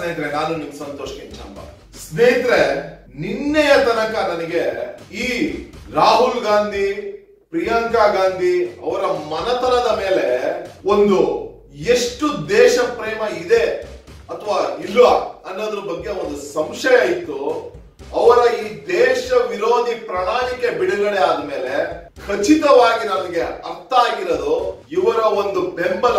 ಸ್ನೇಹಿತರೆ, ನಾನು ನಿಮ್ ಸಂತೋಷ್ ಕೆಂಚಂಬ ಸ್ನೇಹಿತರೆ, ನಿನ್ನೆಯ ತನಕ ನನಗೆ ಈ ರಾಹುಲ್ ಗಾಂಧಿ, ಪ್ರಿಯಾಂಕಾ ಗಾಂಧಿ ಅವರ ಮನತನದ ಮೇಲೆ ಒಂದು ಎಷ್ಟು ದೇಶ ಪ್ರೇಮ ಇದೆ ಅಥವಾ ಇಲ್ಲ ಅನ್ನೋದ್ರ ಬಗ್ಗೆ ಒಂದು ಸಂಶಯ ಇತ್ತು. ಅವರ ಈ ದೇಶ ವಿರೋಧಿ ಪ್ರಣಾಳಿಕೆ ಬಿಡುಗಡೆ ಆದ್ಮೇಲೆ ಖಚಿತವಾಗಿ ನನಗೆ ಅರ್ಥ ಆಗಿರೋದು ಇವರ ಒಂದು ಬೆಂಬಲ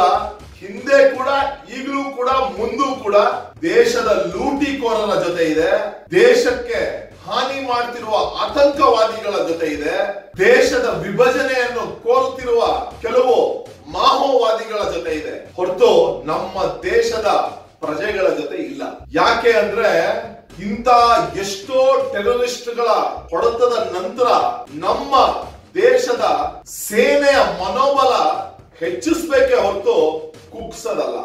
ಹಿಂದೆ ಕೂಡ, ಈಗಲೂ ಕೂಡ, ಮುಂದೂ ಕೂಡ ದೇಶದ ಲೂಟಿಕೋರರ ಜೊತೆ ಇದೆ. ದೇಶಕ್ಕೆ ಹಾನಿ ಮಾಡ್ತಿರುವ ಆತಂಕವಾದಿಗಳ ಜೊತೆ ಇದೆ. ದೇಶದ ವಿಭಜನೆಯನ್ನು ಕೋರುತ್ತಿರುವ ಕೆಲವು ಮಾಹೋವಾದಿಗಳ ಜೊತೆ ಇದೆ. ಹೊರತು ನಮ್ಮ ದೇಶದ ಪ್ರಜೆಗಳ ಜೊತೆ ಇಲ್ಲ. ಯಾಕೆ ಅಂದ್ರೆ ಇಂತ ಎಷ್ಟೋ ಟೆರರಿಸ್ಟ್ಗಳ ಹೊಡೆತದ ನಂತರ ನಮ್ಮ ದೇಶದ ಸೇನೆಯ ಮನೋಬಲ ಹೆಚ್ಚಿಸ್ಬೇಕೆ ಹೊರತು ಕುಗ್ಸದಲ್ಲ.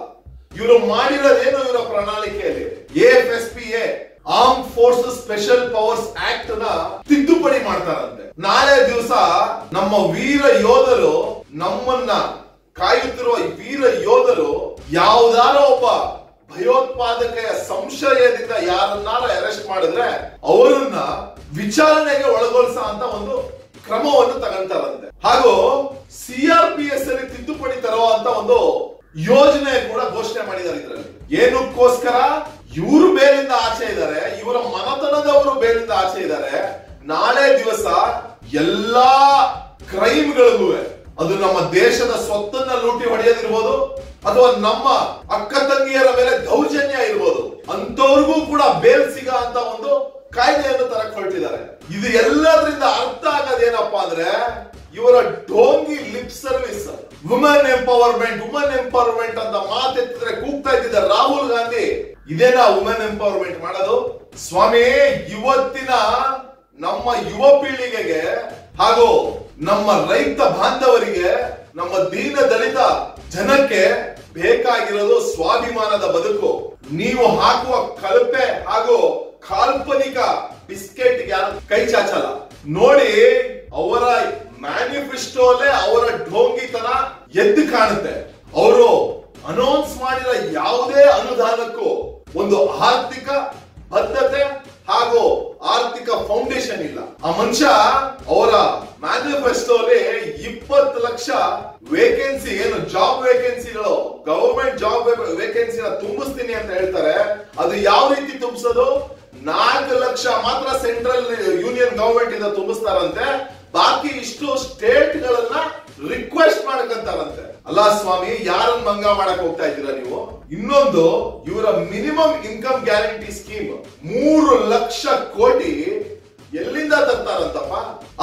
ಇವರು ಮಾಡಿರೋದೇನು ಇವರ ಪ್ರಣಾಳಿಕೆಯಲ್ಲಿ. F S P A arm forces special powers ಆಕ್ಟ್ನ ತಿದ್ದುಪಡಿ ಮಾಡ್ತಾರಂತೆ. ನಾಳೆ ದಿವಸ ನಮ್ಮ ವೀರ ಯೋಧರು ನಮ್ಮನ್ನ ಕಾಯುತ್ತಿರುವ ವೀರ ಯೋಧರು ಯಾವ್ದಾರೋ ಒಬ್ಬ ಭಯೋತ್ಪಾದಕೆಯ ಸಂಶಯದಿಂದ ಯಾರನ್ನಾರ ಅರೆಸ್ಟ್ ಮಾಡಿದ್ರೆ ಅವರನ್ನ ವಿಚಾರಣೆಗೆ ಒಳಗೊಳಿಸ ಅಂತ ಒಂದು ಕ್ರಮವನ್ನು ತಗೊಂತಾರಂತೆ. ಹಾಗೂ ಒಂದು ಯೋಜನೆ ಕೂಡ ಘೋಷಣೆ ಮಾಡಿದ್ದಾರೆ ಇದರಲ್ಲಿ. ಏನಕ್ಕೋಸ್ಕರ ಇವರು ಬೇಲಿಂದ ಆಚೆ ಇದ್ದಾರೆ, ಇವರ ಮನತನದವರು ಬೇಲಿಂದ ಆಚೆ ಇದ್ದಾರೆ. ನಾಳೆ ದಿವಸ ಎಲ್ಲಾ ಕ್ರೈಮ್ಗಳಿಗೂ ಅದು ನಮ್ಮ ದೇಶದ ಸ್ವತ್ತನ್ನ ಲೂಟಿ ಹೊಡೆಯೋದಿರ್ಬೋದು, ಅಥವಾ ನಮ್ಮ ಅಕ್ಕ ತಂಗಿಯರ ಮೇಲೆ ದೌರ್ಜನ್ಯ ಇರ್ಬೋದು. ಅಂತವ್ರಿಗೂ ಕೂಡ ಬೇಲ್ ಸಿಗ ಅಂತ ಒಂದು ಕಾಯ್ದೆಯನ್ನು ತರಕ್ ಹೊರಟಿದ್ದಾರೆ. ಇದು ಎಲ್ಲದರಿಂದ ಅರ್ಥ ಆಗೋದೇನಪ್ಪಾ ಅಂದ್ರೆ, ಇವರ ವುಮನ್ ಎಂಪವರ್ಮೆಂಟ್ ವುಮೆನ್ ಎಂಪವರ್ಮೆಂಟ್ ಅಂತ ಮಾತೆತ್ತಿದ್ರೆ ಕೂಗ್ತಾ ಇದ್ದಿದ್ದ ರಾಹುಲ್ ಗಾಂಧಿ, ಇದೇನಾ ವುಮೆನ್ ಎಂಪವರ್ಮೆಂಟ್ ಮಾಡೋದು? ಸ್ವಾಮಿ, ಇವತ್ತಿನ ನಮ್ಮ ಯುವ ಪೀಳಿಗೆಗೆ ಹಾಗೂ ನಮ್ಮ ರೈತ ಬಾಂಧವರಿಗೆ, ನಮ್ಮ ದೀನ ದಲಿತ ಜನಕ್ಕೆ ಬೇಕಾಗಿರೋದು ಸ್ವಾಭಿಮಾನದ ಬದುಕು. ನೀವು ಹಾಕುವ ಕಳಪೆ ಹಾಗೂ ಕಾಲ್ಪನಿಕ ಬಿಸ್ಕೆಟ್ ಕೈ ಚಾಚಲ್ಲ. ನೋಡಿ ಅವರ ಮ್ಯಾನಿಫೆಸ್ಟೋಲೆ ಅವರ ಢೋಂಗಿತನ ಎದ್ದು ಕಾಣುತ್ತೆ. ಅವರು ಅನೌನ್ಸ್ ಮಾಡಿದ ಯಾವುದೇ ಅನುದಾನಕ್ಕೂ ಒಂದು ಆರ್ಥಿಕ ಬದ್ಧತೆ ಹಾಗೂ ಆರ್ಥಿಕ ಫೌಂಡೇಶನ್ ಇಲ್ಲ. ಆ ಮನುಷ್ಯ ಅವರ ಮ್ಯಾನಿಫೆಸ್ಟೋಲಿ ಇಪ್ಪತ್ತು ಲಕ್ಷ ವೇಕೆನ್ಸಿ ಏನು ಜಾಬ್ ವೇಕೆನ್ಸಿಗಳು ಗವರ್ಮೆಂಟ್ ಜಾಬ್ ವೇಕೆನ್ಸಿನ ತುಂಬಿಸ್ತೀನಿ ಅಂತ ಹೇಳ್ತಾರೆ. ಅದು ಯಾವ ರೀತಿ ತುಂಬಿಸೋದು? ನಾಲ್ಕು ಲಕ್ಷ ಮಾತ್ರ ಸೆಂಟ್ರಲ್ ಯೂನಿಯನ್ ಗವರ್ಮೆಂಟ್ ಇಂದ ತುಂಬಿಸ್ತಾರಂತೆ. ಬಾಕಿ ಇಷ್ಟು ಸ್ಟೇಟ್ ಗಳನ್ನ ರಿಕ್ವೆಸ್ಟ್ ಮಾಡಕಂತಾರಂತೆ ಅಲ್ಲ ಸ್ವಾಮಿ, ಯಾರನ್ನ ಮಂಗ ಮಾಡಕ್ ಹೋಗ್ತಾ ಇದ್ದೀರಾ ನೀವು? ಇನ್ನೊಂದು, ಇವರ ಮಿನಿಮಮ್ ಇನ್ಕಮ್ ಗ್ಯಾರಂಟಿ ಸ್ಕೀಮ್. ಮೂರು ಲಕ್ಷ ಕೋಟಿ ಎಲ್ಲಿಂದ ತರ್ತಾರಂತಪ್ಪ?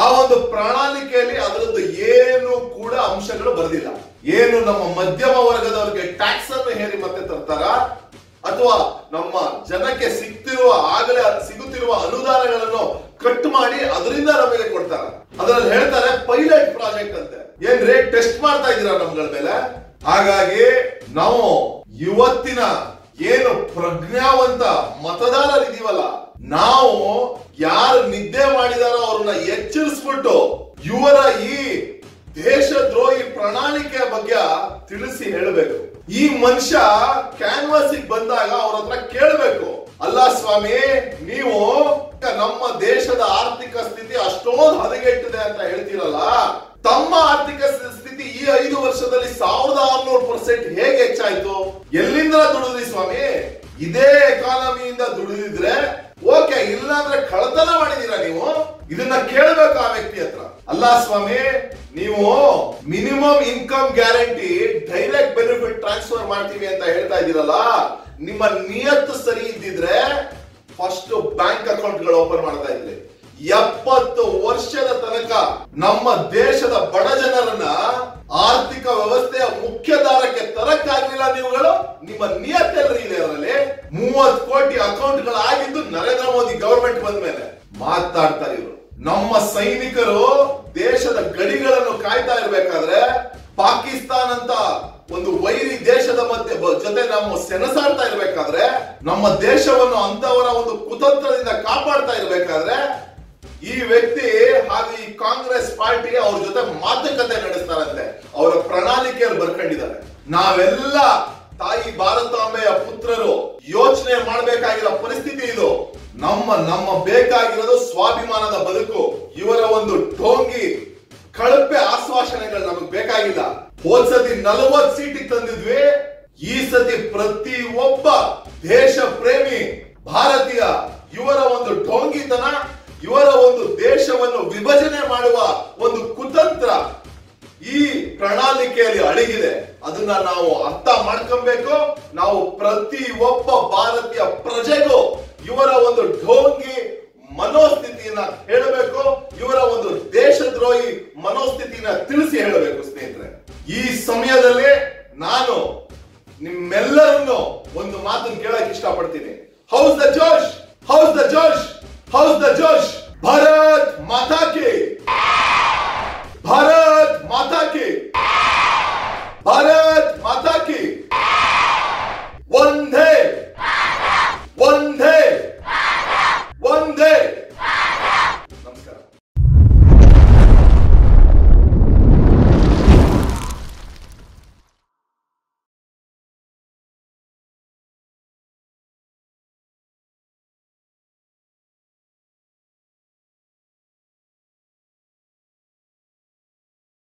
ಆ ಒಂದು ಪ್ರಣಾಳಿಕೆಯಲ್ಲಿ ಅದರದ್ದು ಏನು ಕೂಡ ಅಂಶಗಳು ಬರೆದಿಲ್ಲ. ಏನು ನಮ್ಮ ಮಧ್ಯಮ ವರ್ಗದವರಿಗೆ ಟ್ಯಾಕ್ಸ್ ಅನ್ನು ಹೇರಿ ಮತ್ತೆ ತರ್ತಾರ? ಅಥವಾ ನಮ್ಮ ಜನಕ್ಕೆ ಸಿಗ್ತಿರುವ, ಆಗಲೇ ಸಿಗುತ್ತಿರುವ ಅನುದಾನಗಳನ್ನು ಕಟ್ ಮಾಡಿ ಅದರಿಂದ ನಮಗೆ ಕೊಡ್ತಾರೆ. ಅದರಲ್ಲಿ ಹೇಳ್ತಾರೆ ಪೈಲಟ್ ಪ್ರಾಜೆಕ್ಟ್ ಅಂತೆ. ಏನ್ರಿ ಟೆಸ್ಟ್ ಮಾಡ್ತಾ ಇದ್ದೀರಾ ನಮ್ಗಳ ಮೇಲೆ? ಹಾಗಾಗಿ ನಾವು ಇವತ್ತಿನ ಏನು ಪ್ರಜ್ಞಾವಂತ ಮತದಾರರಿದೀವಲ್ಲ ನಾವು ಯಾರು ನಿದ್ದೆ ಮಾಡಿದಾರೋ ಅವ್ರನ್ನ ಎಚ್ಚರಿಸ್ಬಿಟ್ಟು ಇವರ ಈ ದೇಶದ್ರೋಹಿ ಪ್ರಣಾಳಿಕೆಯ ಬಗ್ಗೆ ತಿಳಿಸಿ ಹೇಳಬೇಕು. ಈ ಮನುಷ್ಯ ಕ್ಯಾನ್ವಾಸ್ ಬಂದಾಗ ಅವ್ರ ಹತ್ರ ಕೇಳಬೇಕು ಅಲ್ಲ ಸ್ವಾಮಿ ನೀವು ನಮ್ಮ ದೇಶದ ಆರ್ಥಿಕ ಸ್ಥಿತಿ ಅಷ್ಟೊಂದು ಹದಗೆಟ್ಟಿದೆ ಅಂತ ಹೇಳ್ತೀರಲ್ಲ? ತಮ್ಮ ಆರ್ಥಿಕ ಸ್ಥಿತಿ ಈ ಐದು ವರ್ಷದಲ್ಲಿ ಸಾವಿರದ ಆರ್ನೂರು ಪರ್ಸೆಂಟ್ ಹೇಗೆ ಹೆಚ್ಚಾಯ್ತು? ಎಲ್ಲಿಂದ ದುಡಿದ್ರಿ ಸ್ವಾಮಿ? ಇದೇ ಎಕಾನಮಿಯಿಂದ ದುಡಿದಿದ್ರೆ ಓಕೆ, ಇಲ್ಲಾಂದ್ರೆ ಕಳತನ ಮಾಡಿದೀರಾ ನೀವು? ಇದನ್ನ ಕೇಳಬೇಕು ಆ ವ್ಯಕ್ತಿ ಹತ್ರ. ಅಲ್ಲ ಸ್ವಾಮಿ, ನೀವು minimum income guarantee direct benefit transfer ಮಾಡ್ತೀವಿ ಅಂತ ಹೇಳ್ತಾ ಇದ್ದೀರಲ್ಲ? ನಿಮ್ಮ ನಿಯತ್ತು ಸರಿ ಇದ್ದಿದ್ರೆ ಫಸ್ಟ್ ಬ್ಯಾಂಕ್ ಅಕೌಂಟ್ಗಳು ಓಪನ್ ಮಾಡ್ತಾ ಇದ್ರಿ ಎಪ್ಪತ್ತು ವರ್ಷದ ತನಕ ನಮ್ಮ ದೇಶದ ಬಡ ಜನರನ್ನ ಆರ್ಥಿಕ ವ್ಯವಸ್ಥೆಯ ಮುಖ್ಯಧಾರಕ್ಕೆ ತರಕ್ಕಾಗಿಲ್ಲ ನೀವುಗಳು. ನಿಮ್ಮ ನಿಯತ್ತೆಲ್ಲರಿ ಇದೆ ಅದರಲ್ಲಿ. ಮೂವತ್ ಕೋಟಿ ಅಕೌಂಟ್ಗಳು ಆಗಿದ್ದು ನರೇಂದ್ರ ಮೋದಿ ಗವರ್ಮೆಂಟ್ ಬಂದ ಮೇಲೆ. ಮಾತಾಡ್ತಾರೆ ಇವರು. ನಮ್ಮ ಸೈನಿಕರು ದೇಶದ ಗಡಿಗಳನ್ನು ಕಾಯ್ತಾ ಇರ್ಬೇಕಾದ್ರೆ ಪಾಕಿಸ್ತಾನ್ ಅಂತ ಒಂದು ವೈರಿ ದೇಶದ ಮಧ್ಯೆ ಜೊತೆ ನಾವು ಸೆಣಸಾಡ್ತಾ ಇರಬೇಕಾದ್ರೆ, ನಮ್ಮ ದೇಶವನ್ನು ಅಂತವರ ಒಂದು ಕುತಂತ್ರದಿಂದ ಕಾಪಾಡ್ತಾ ಇರಬೇಕಾದ್ರೆ, ಈ ವ್ಯಕ್ತಿ ಹಾಗೂ ಈ ಕಾಂಗ್ರೆಸ್ ಪಾರ್ಟಿ ಅವ್ರ ಜೊತೆ ಮಾತುಕತೆ ನಡೆಸ್ತಾರಂತೆ. ಅವರ ಪ್ರಣಾಳಿಕೆಯಲ್ಲಿ ಬರ್ಕೊಂಡಿದ್ದಾರೆ. ನಾವೆಲ್ಲ ತಾಯಿ ಭಾರತಾಂಬೆಯ ಪುತ್ರರು, ಯೋಚನೆ ಮಾಡಬೇಕಾಗಿರೋ ಪರಿಸ್ಥಿತಿ ಇದು. ನಮ್ಮ ನಮ್ಮ ಬೇಕಾಗಿರೋದು ನಲವತ್ ಸೀಟಿಗೆ ತಂದಿದ್ವಿ. ಈ ಸತಿ ಪ್ರತಿ ಒಬ್ಬ ದೇಶ ಪ್ರೇಮಿ ಭಾರತೀಯ ಇವರ ಒಂದು ಟೋಂಗಿತನ ಇವರ ಒಂದು ದೇಶವನ್ನು ವಿಭಜನೆ ಮಾಡುವ ಒಂದು ಕುತಂತ್ರ ಈ ಪ್ರಣಾಳಿಕೆಯಲ್ಲಿ ಅಡಗಿದೆ ಅದನ್ನ ನಾವು ಅರ್ಥ ಮಾಡ್ಕೊಬೇಕು. ನಾವು ಪ್ರತಿ ಒಬ್ಬ ಭಾರತೀಯ ಪ್ರಜೆಗೂ ಇವರ ಒಂದು ಢೋಂಗಿ ಮನೋಸ್ಥಿತಿಯನ್ನ ಹೇಳಬೇಕು. ಇವರ ಒಂದು ದೇಶದ್ರೋಹಿ ಮನೋಸ್ಥಿತಿಯನ್ನ ತಿಳಿಸಿ ಹೇಳಬೇಕು. ಈ ಸಮಯದಲ್ಲಿ ನಾನು ನಿಮ್ಮೆಲ್ಲರನ್ನು ಒಂದು ಮಾತನ್ನು ಕೇಳಕ್ ಇಷ್ಟಪಡ್ತೀನಿ. How's the josh how's the